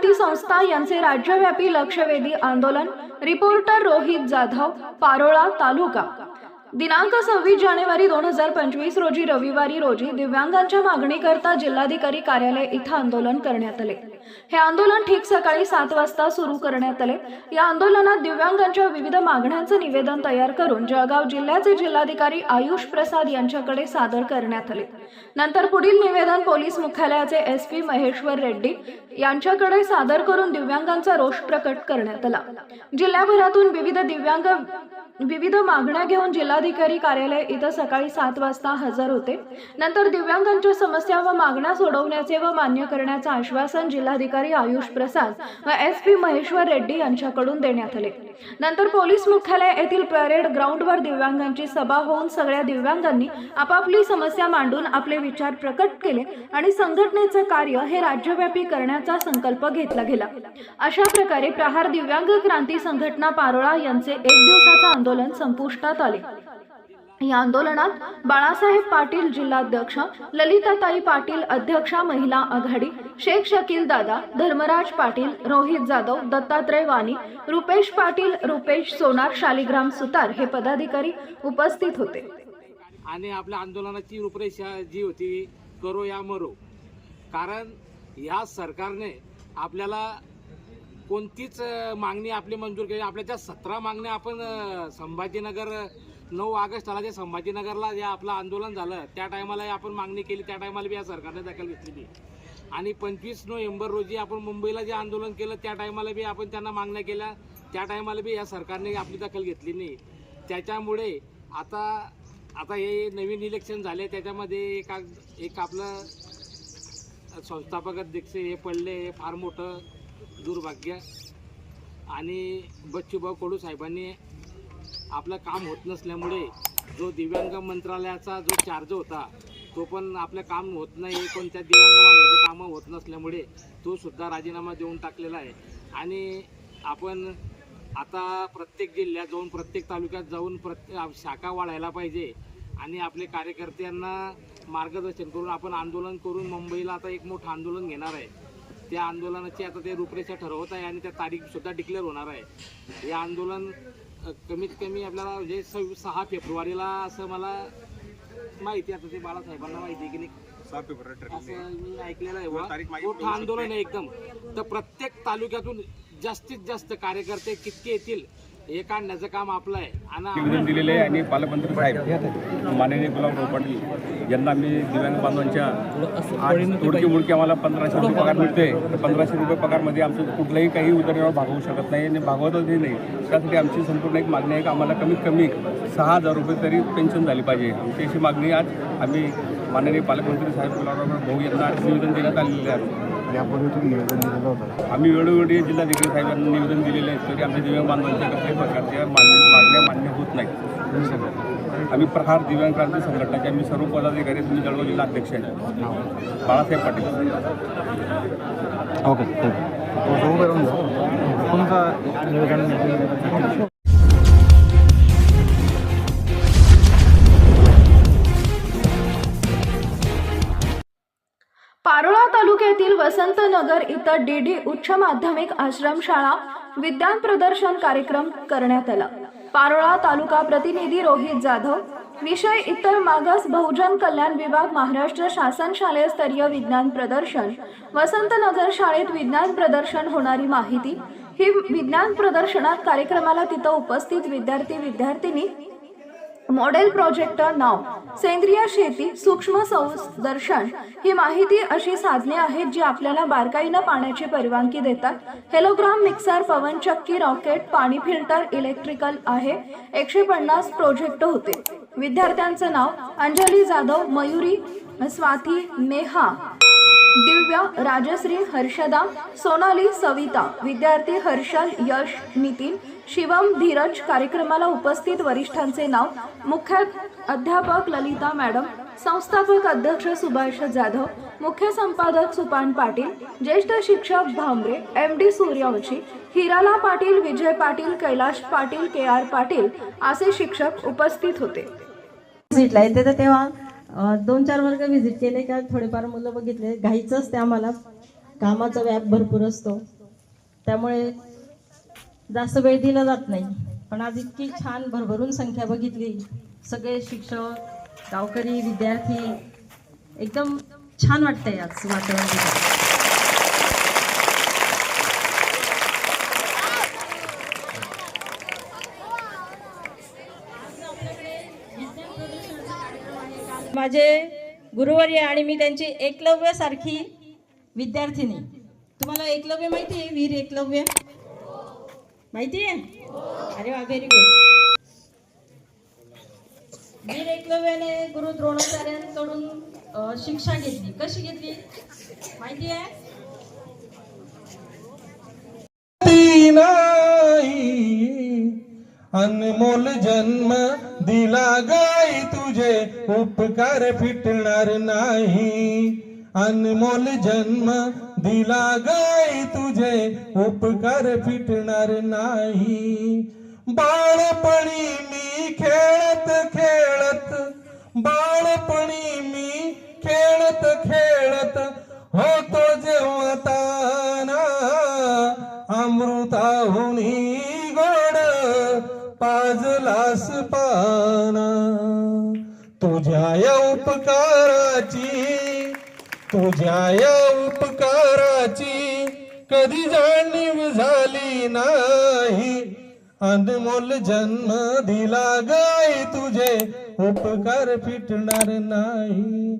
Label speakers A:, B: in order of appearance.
A: विद्यार्थी संस्था यांचे राज्यव्यापी लक्षवेधी आंदोलन रिपोर्टर रोहित जाधव पारोळा तालुका. दिनांक सव्वीस जानेवारी दोन हजार पंचवीस रोजी रविवारी रोजी दिव्यांगांच्या मागणीकरता जिल्हाधिकारी कार्यालय इथं आंदोलन करण्यात आले. हे आंदोलन ठीक सकाळी सात वाजता सुरू करण्यात आले. या आंदोलनात दिव्यांगांच्या विविध मागण्यांचं निवेदन तयार करून जळगाव जिल्ह्याचे जिल्हाधिकारी आयुष प्रसाद यांच्याकडे सादर करण्यात आले. नंतर पुढील निवेदन पोलीस मुख्यालयाचे एस पी महेश्वर रेड्डी यांच्याकडे सादर करून दिव्यांगांचा रोष प्रकट करण्यात आला. जिल्ह्याभरातून विविध दिव्यांग विविध मागण्या घेऊन जिल्हाधिकारी कार्यालय इथं सकाळी सात वाजता हजर होते. नंतर दिव्यांगांच्या समस्या व मागण्या सोडवण्याचे व मान्य करण्याचे आश्वासन जिल्हाधिकारी आयुष प्रसाद व एस पी महेश्वर रेड्डी यांच्याकडून देण्यात आले. नंतर पोलीस मुख्यालय येथील परेड ग्राउंडवर दिव्यांगांची सभा होऊन सगळ्या दिव्यांगांनी आपापली समस्या मांडून आपले विचार प्रकट केले आणि संघटनेचं कार्य हे राज्यव्यापी करण्यात करण्याचा संकल्प घेतला गेला. अशा प्रकारे प्रहार दिव्यांग क्रांती संघटना पारोळा यांचे एक दिवसाचं आंदोलन संपुष्टात आले. या आंदोलनात बाळासाहेब पाटील जिल्हाध्यक्ष ललिताताई पाटील अध्यक्षा महिला आघाडी शेख शकील दादा धर्मराज पाटील रोहित जाधव दत्तात्रय वाणी रुपेश पाटील रुपेश सोनार शालिग्राम सुतार हे पदाधिकारी उपस्थित होते.
B: आणि आपल्या आंदोलनाची रूपरेषा जी होती करो या मरो. कारण ह्या सरकारने आपल्याला कोणतीच मागणी आपली मंजूर केली. आपल्या ज्या सतरा मागण्या आपण संभाजीनगर नऊ ऑगस्टला जे संभाजीनगरला जे आपलं आंदोलन झालं त्या टायमाला आपण मागणी केली. त्या टायमाला बी या सरकारने दखल घेतलेली आणि पंचवीस नोव्हेंबर रोजी आपण मुंबईला जे आंदोलन केलं त्या टायमाला बी आपण त्यांना मागण्या केल्या. त्या टायमाला बी या सरकारने आपली दखल घेतली नाही. त्याच्यामुळे आता आता हे नवीन इलेक्शन झाले. त्याच्यामध्ये एक आ- एक आपलं संस्थापक अध्यक्ष हे पडले हे फार मोठं दुर्भाग्य. आणि बच्चूभाऊ कडू साहेबांनी आपलं काम होत नसल्यामुळे जो दिव्यांग मंत्रालयाचा जो चार्ज होता तो पण आपलं काम होत नाही कोणत्या दिव्यांग बांधवाचे कामं होत नसल्यामुळे तो सुद्धा राजीनामा देऊन टाकलेला आहे. आणि आपण आता प्रत्येक जिल्ह्यात जाऊन प्रत्येक तालुक्यात जाऊन प्रत्येक शाखा वाढायला पाहिजे आणि आपले कार्यकर्त्यांना मार्गदर्शन करून आपण आंदोलन करून मुंबईला आता एक मोठं आंदोलन घेणार आहे. त्या आंदोलनाची आता ते रूपरेषा ठरवत आहे आणि त्या तारीख सुद्धा डिक्लेअर होणार आहे. हे आंदोलन कमीत कमी आपल्याला म्हणजे सव्वी सहा फेब्रुवारीला असं मला माहिती आहे. आता ते बाळासाहेबांना माहिती आहे की नाही.
C: सहा फेब्रुवारी ठरलेली आहे.
B: असं मी ऐकलेलं आहे
C: मागे
B: मोठं आंदोलन आहे एकदम. तर प्रत्येक तालुक्यातून जास्तीत जास्त कार्यकर्ते कितके येतील हे काढण्याचं काम आपलं आहे.
D: निवेदन दिलेले आहे आणि पालकमंत्री साहेब माननीय गुलाबराव पाटील यांना मी दिव्यांग बांधवांच्या तोडकी मुडकी आम्हाला पंधराशे रुपये पगार मिळते तर पंधराशे रुपये पगारमध्ये आमचं कुठलंही काही उदरनिर्वाह भागवू शकत नाही आणि भागवतही नाही. त्यासाठी आमची संपूर्ण एक मागणी आहे की आम्हाला कमीत कमी सहा हजार रुपये तरी पेन्शन झाली पाहिजे. आमची अशी मागणी आज आम्ही माननीय पालकमंत्री साहेब गुलाबराव भाऊ यांना निवेदन देण्यात आलेले आहे.
E: यापूर्वी तुम्ही निवेदन दिलेलं होतं
D: आम्ही वेळोवेळी जिल्हाधिकारी साहेबांना निवेदन दिलेले आहे तरी आमच्या दिव्यांग बांधवांच्या कसल्याही प्रकारच्या मान्य मागण्या मान्य होत नाही आम्ही प्रहार दिव्यांग क्रांती संघटनाचे आम्ही सर्व पदाधिकारी तुम्ही जळगाव जिल्हा अध्यक्ष आहे. बाळासाहेब पाटील.
E: ओके तुमचं निवेदन
A: पारोळा तालुक्यातील वसंतनगर इथं डीडी उच्च माध्यमिक आश्रमशाळा विज्ञान प्रदर्शन कार्यक्रम करण्यात आला. पारोळा तालुका प्रतिनिधी रोहित जाधव विषय इतर मागास बहुजन कल्याण विभाग महाराष्ट्र शासन शालेय स्तरीय विज्ञान प्रदर्शन वसंतनगर शाळेत विज्ञान प्रदर्शन होणारी माहिती ही विज्ञान प्रदर्शनात कार्यक्रमाला तिथं उपस्थित विद्यार्थी विद्यार्थिनी मॉडेल प्रोजेक्ट नाव सेंद्रिय शेती सूक्ष्म संदर्शन ही माहिती अशी साधने आहेत जी आपल्याला बारकाईनं पाण्याची परवानगी देतात. हेलोग्राम मिक्सर पवनचक्की रॉकेट पाणी फिल्टर इलेक्ट्रिकल आहे. एकशे पन्नास प्रोजेक्ट होते. विद्यार्थ्यांचं नाव अंजली जाधव मयुरी स्वाती नेहा दिव्या राजश्री हर्षदा सोनाली सविता विद्यार्थी हर्षल यश नितीन शिवम धीरज कार्यक्रमाला उपस्थित वरिष्ठांचे नाव मुख्य अध्यापक ललिता मॅडम संस्थापक अध्यक्ष सुभाष जाधव मुख्य संपादक सुपान पाटील ज्येष्ठ शिक्षक भांबरे एम डी सूर्यवंशी हिराला पाटील विजय पाटील कैलाश पाटील के आर पाटील असे शिक्षक उपस्थित होते.
F: तेव्हा दोन चार वर्ग व्हिजिट केले का थोडेफार मुलं बघितले. घाईचंच ते आम्हाला. कामाचा व्याप भरपूर असतो. त्यामुळे जास्त वेळ दिला जात नाही. पण आज इतकी छान भरभरून संख्या बघितली. सगळे शिक्षक गावकरी विद्यार्थी एकदम छान वाटतंय आज वातावरण माझे गुरुवर्य आणि मी त्यांची एकलव्य सारखी विद्यार्थिनी. तुम्हाला एकलव्य माहिती आहे? वीर एकलव्य? माहिती आहे? अरे वा व्हेरी गुड वीर एकलव्याने गुरु द्रोणाचार्यांकडून शिक्षा घेतली. कशी घेतली? माहिती आहे?
C: अनमोल जन्म दिला गाई तुझे उपकार फिटणार नाही. अनमोल जन्म दिला गाई तुझे उपकार फिटणार नाही. बाळपणी मी खेळत खेळत बाळपणी मी खेळत खेळत होतो जेव्हा ताना अमृताहुनी गोड पाजलास पाना. तुझ्या या उपकाराची तुझ्या या उपकाराची कधी जाणीव झाली नाही. अनमोल जन्म दिला गाय तुझे उपकार फिटणार नाही.